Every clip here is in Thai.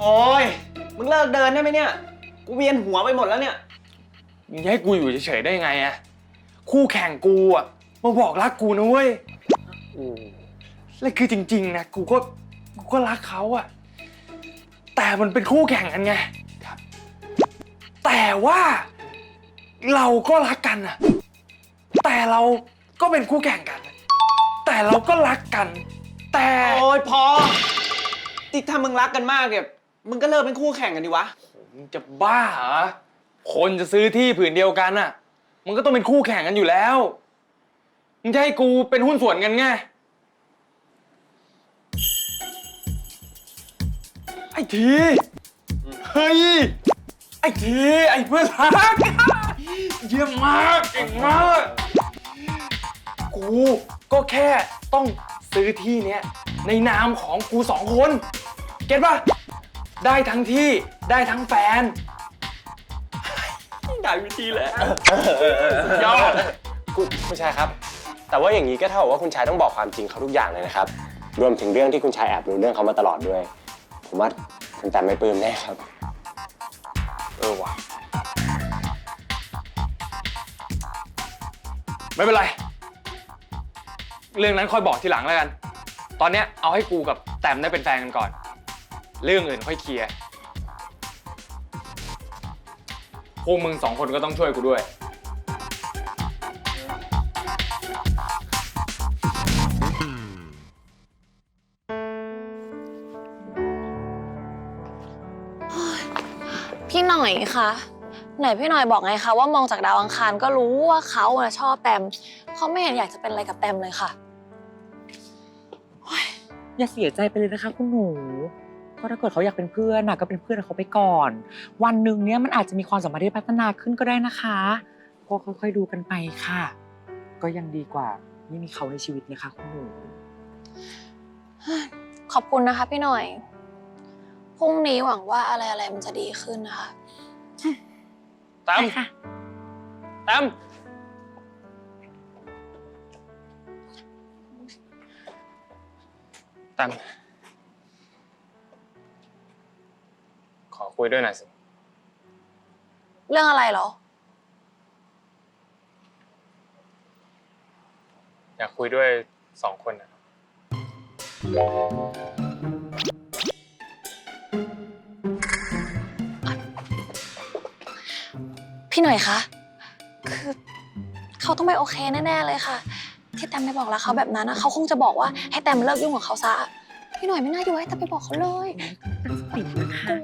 โอ้ย มึงเลิกเดินได้ไหมเนี่ย กูเวียนหัวไปหมดแล้วเนี่ย มึงจะให้กูอยู่เฉยๆได้ไงอะคู่แข่งกูอะมาบอกรักกูนะเว้ยโอ้แล้วคือจริงๆนะกูก็กูก็รักเขาอะแต่มันเป็นคู่แข่งกันไง แต่ว่าเราก็รักกันอะ แต่เราก็เป็นคู่แข่งกัน แต่เราก็รักกัน แต่โอ้ยพอที่ถ้ามึงรักกันมากเนี่ยมึงก็เลิกเป็นคู่แข่งกันดิวะ มึงจะบ้าเหรอคนจะซื้อที่ผืนเดียวกันอะมันก็ต้องเป็นคู่แข่งกันอยู่แล้ว มึงจะให้กูเป็นหุ้นส่วนกันไง ไอ้ที เฮ้ย ไอ้ที ไอ้เพื่อนรัก เยี่ยมมาก เก่งมาก กูก็แค่ต้องซื้อที่เนี้ยในนามของกูสองคน เก็ตปะได้ทั้งที่ได้ทั้งแฟน ได้วิธีแล้วยอดคุณคุณชายครับ แต่ว่าอย่างนี้ก็เท่ากับว่าคุณชายต้องบอกความจริงเขาทุกอย่างเลยนะครับ รวมถึงเรื่องที่คุณชายแอบรู้เรื่องเขามาตลอดด้วย ผมว่าคุณแต่ไม่ปลื้มแน่ครับ เออว่ะไม่เป็นไร เรื่องนั้นค่อยบอกทีหลังแล้วกัน ตอนเนี้ยเอาให้กูกับแต้มได้เป็นแฟนกันก่อน เรื่องอื่นค่อยเคลียร์ พวกมึงสองคนก็ต้องช่วยกูด้วย พี่หน่อยคะไหนพี่หน่อยบอกไงคะว่ามองจากดาวอังคารก็รู้ว่าเขาน่ะชอบแตมเขาไม่เห็นอยากจะเป็นอะไรกับแตมเลยค่ะ อย่าเสียใจไปเลยนะคะคุณหนูก็ถ้าเกิดเขาอยากเป็นเพื่อนน่ะก็เป็นเพื่อนกับเขาไปก่อน วันหนึ่งเนี้ยมันอาจจะมีความสัมพันธ์ที่พัฒนาขึ้นก็ได้นะคะก็ค่อยๆดูกันไปค่ะ ก็ยังดีกว่าไม่มีเขาในชีวิตนะคะคุณหนู ขอบคุณนะคะพี่หน่อย พรุ่งนี้หวังว่าอะไรอะไรๆมันจะดีขึ้นนะคะ แต้มไปค่ะ แต้ม ต้มขอคุยด้วยหน่อยสิ เรื่องอะไรเหรอ อยากคุยด้วยสองคนนะพี่หน่อยคะ คือเขาต้องไม่โอเคแน่ ๆ เลยค่ะ ที่แตมไปบอกรักเขาแบบนั้นนะเขาคงจะบอกว่าให้แตมเลิกยุ่งกับเขาซะ พี่หน่อยไม่น่าอยู่ให้แตมไปบอกเขาเลยตั้งสตินะคะ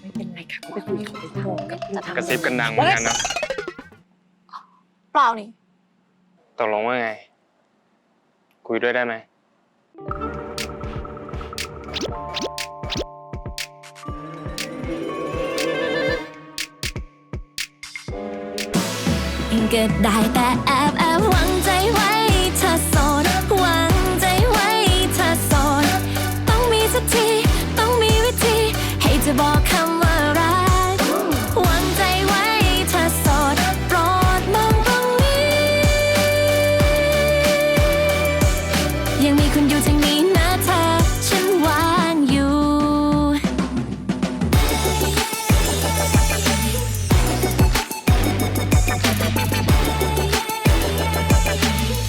ไม่เป็นไรค่ะก็ไปคุยกับเขาไปก่อนจะทำกระซิบกันดังเหมือนกันเนอะเปล่านี่ตกลงว่าไง คุยด้วยได้ไหมก็ได้แต่แอบแอบหวังใจไว้ เธอโสดหวังใจไว้เธอโสดต้องมีสักที ต้องมีวิธี ให้จะบอก